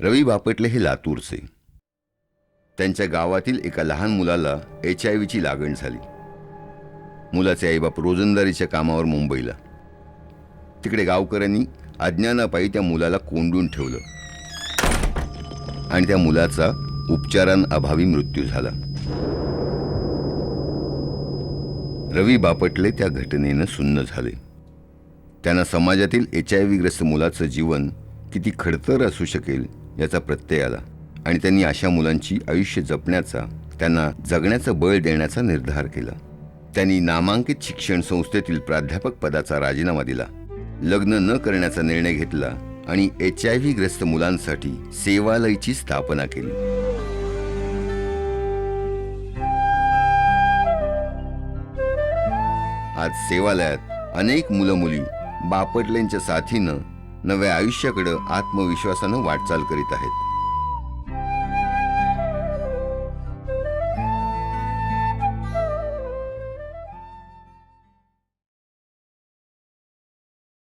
रवी बापटले हे लातूरचे. त्यांच्या गावातील एका लहान मुलाला एच आय व्हीची लागण झाली. मुलाचे आईबाप रोजंदारीच्या कामावर मुंबईला. तिकडे गावकऱ्यांनी अज्ञानापायी त्या मुलाला कोंडून ठेवलं. आणि त्या मुलाचा उपचारांअभावी मृत्यू झाला. रवी बापटले त्या घटनेनं सुन्न झाले. त्यांना समाजातील एच आय व्हीग्रस्त मुलाचं जीवन किती खडतर असू शकेल याचा प्रत्यय आला. आणि त्यांनी अशा मुलांची आयुष्य जपण्याचा त्यांना जगण्याचं बळ देण्याचा निर्धार केला. त्यांनी नामांकित शिक्षण संस्थेतील प्राध्यापक पदाचा राजीनामा दिला. लग्न न करण्याचा निर्णय घेतला आणि एच आय व्ही ग्रस्त मुलांसाठी सेवालयची स्थापना केली. आज सेवालयात अनेक मुलं मुली बापटलेंच्या साथीनं नव्या आयुष्याकडं आत्मविश्वासानं वाटचाल करीत आहेत.